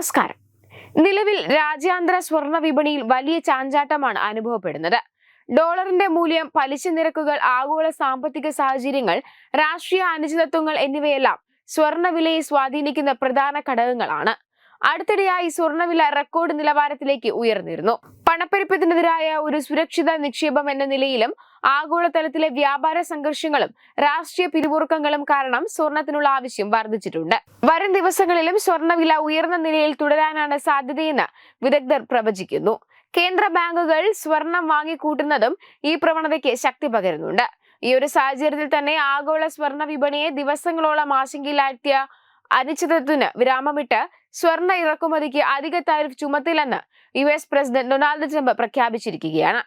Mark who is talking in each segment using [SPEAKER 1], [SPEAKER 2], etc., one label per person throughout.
[SPEAKER 1] നമസ്കാരം. നിലവിൽ രാജ്യാന്തര സ്വർണ വിപണിയിൽ വലിയ ചാഞ്ചാട്ടമാണ് അനുഭവപ്പെടുന്നത്. ഡോളറിന്റെ മൂല്യം പലിശ നിരക്കുകൾ ആഗോള സാമ്പത്തിക സാഹചര്യങ്ങൾ രാഷ്ട്രീയ അനിശ്ചിതത്വങ്ങൾ എന്നിവയെല്ലാം സ്വർണ വിലയെ സ്വാധീനിക്കുന്ന പ്രധാന ഘടകങ്ങളാണ്. അടുത്തിടെയായി സ്വർണവില റെക്കോർഡ് നിലവാരത്തിലേക്ക് ഉയർന്നിരുന്നു. പണപ്പെരുപ്പത്തിനെതിരായ ഒരു സുരക്ഷിത നിക്ഷേപം എന്ന നിലയിലും ആഗോളതലത്തിലെ വ്യാപാര സംഘർഷങ്ങളും രാഷ്ട്രീയ പിരിമുറുക്കങ്ങളും കാരണം സ്വർണത്തിനുള്ള ആവശ്യം വർദ്ധിച്ചിട്ടുണ്ട്. വരും ദിവസങ്ങളിലും സ്വർണവില ഉയർന്ന നിലയിൽ തുടരാനാണ് സാധ്യതയെന്ന് വിദഗ്ധർ പ്രവചിക്കുന്നു. കേന്ദ്ര ബാങ്കുകൾ സ്വർണം വാങ്ങിക്കൂട്ടുന്നതും ഈ പ്രവണതയ്ക്ക് ശക്തി പകരുന്നുണ്ട്. ഈ ഒരു സാഹചര്യത്തിൽ തന്നെ ആഗോള സ്വർണ വിപണിയെ ദിവസങ്ങളോളം ആശങ്കയിലാഴ്ത്തിയ അനിശ്ചിതത്വത്തിന് വിരാമമിട്ട് സ്വർണ ഇറക്കുമതിക്ക് അധിക tariff ചുമത്തില്ലെന്ന് U S president Donald Trump പ്രഖ്യാപിച്ചിരിക്കുകയാണ്.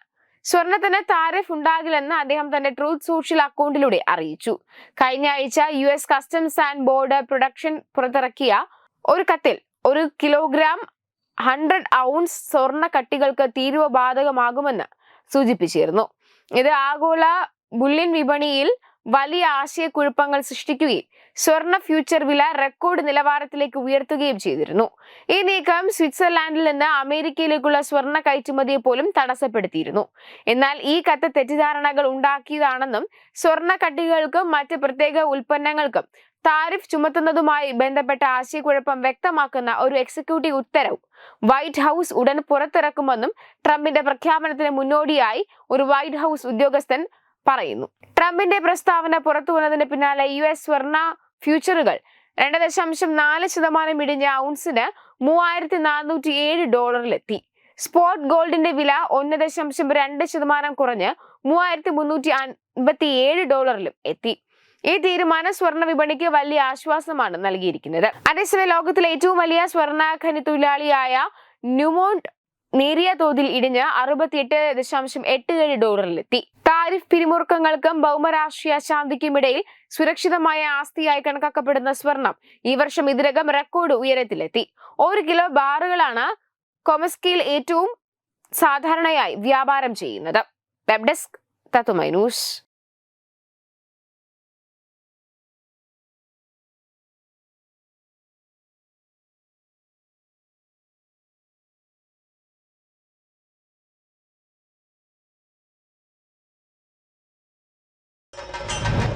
[SPEAKER 1] സ്വർണത്തിന് താരിഫ് ഉണ്ടാകില്ലെന്ന് അദ്ദേഹം തന്റെ ട്രൂത്ത് സോഷ്യൽ അക്കൗണ്ടിലൂടെ അറിയിച്ചു. കഴിഞ്ഞ ആഴ്ച U S customs and border production പുറത്തിറക്കിയ ഒരു കത്തിൽ ഒരു കിലോഗ്രാം ഹൺഡ്രഡ് ഔൺസ് സ്വർണ കട്ടികൾക്ക് തീരുവ ബാധകമാകുമെന്ന് സൂചിപ്പിച്ചിരുന്നു. ഇത് ആഗോള ബുള്ളിൻ വിപണിയിൽ വലിയ ആശയക്കുഴപ്പങ്ങൾ സൃഷ്ടിക്കുകയും സ്വർണ ഫ്യൂച്ചർ വില റെക്കോർഡ് നിലവാരത്തിലേക്ക് ഉയർത്തുകയും ചെയ്തിരുന്നു. ഈ നീക്കം സ്വിറ്റ്സർലാൻഡിൽ നിന്ന് അമേരിക്കയിലേക്കുള്ള സ്വർണ കയറ്റുമതിയെ പോലും തടസ്സപ്പെടുത്തിയിരുന്നു. എന്നാൽ ഈ കത്ത് തെറ്റിദ്ധാരണകൾ ഉണ്ടാക്കിയതാണെന്നും സ്വർണ കട്ടികൾക്കും മറ്റ് പ്രത്യേക ഉൽപ്പന്നങ്ങൾക്കും താരിഫ് ചുമത്തുന്നതുമായി ബന്ധപ്പെട്ട ആശയക്കുഴപ്പം വ്യക്തമാക്കുന്ന ഒരു എക്സിക്യൂട്ടീവ് ഉത്തരവ് വൈറ്റ് ഹൗസ് ഉടൻ പുറത്തിറക്കുമെന്നും ട്രംപിന്റെ പ്രഖ്യാപനത്തിന് മുന്നോടിയായി ഒരു വൈറ്റ് ഹൗസ് ഉദ്യോഗസ്ഥൻ പറയുന്നു. ട്രംപിന്റെ പ്രസ്താവന പുറത്തു വന്നതിന് പിന്നാലെ യു എസ് സ്വർണ ഫ്യൂച്ചറുകൾ. രണ്ട് ദശാംശം നാല് ശതമാനം ഇടിഞ്ഞ ഔൺസിന് മൂവായിരത്തി നാനൂറ്റി ഏഴ് ഡോളറിലെത്തി. സ്പോട്ട് ഗോൾഡിന്റെ വില ഒന്ന് ദശാംശം രണ്ട് ശതമാനം കുറഞ്ഞ് മൂവായിരത്തി മുന്നൂറ്റി അൻപത്തി ഏഴ് ഡോളറിലും എത്തി. ഈ തീരുമാനം സ്വർണ വിപണിക്ക് വലിയ ആശ്വാസമാണ് നൽകിയിരിക്കുന്നത്. അതേസമയം ലോകത്തിലെ ഏറ്റവും വലിയ സ്വർണ ഖനി തൊഴിലാളിയായ ന്യൂമോണ്ട് നേരിയ തോതിൽ ഇടിഞ്ഞ് അറുപത്തിയെട്ട് ദശാംശം എട്ട് ഏഴ് ഡോളറിലെത്തി. താരിഫ് പിരിമുറുക്കങ്ങൾക്കും ഭൗമരാഷ്ട്രീയ ശാന്തിക്കുമിടയിൽ സുരക്ഷിതമായ ആസ്തിയായി കണക്കാക്കപ്പെടുന്ന സ്വർണം ഈ വർഷം ഇതിനകം റെക്കോർഡ് ഉയരത്തിലെത്തി. ഒരു കിലോ ബാറുകളാണ് കൊമസ്കിയിൽ ഏറ്റവും സാധാരണയായി വ്യാപാരം ചെയ്യുന്നത്. Web desk Tatwamayi news.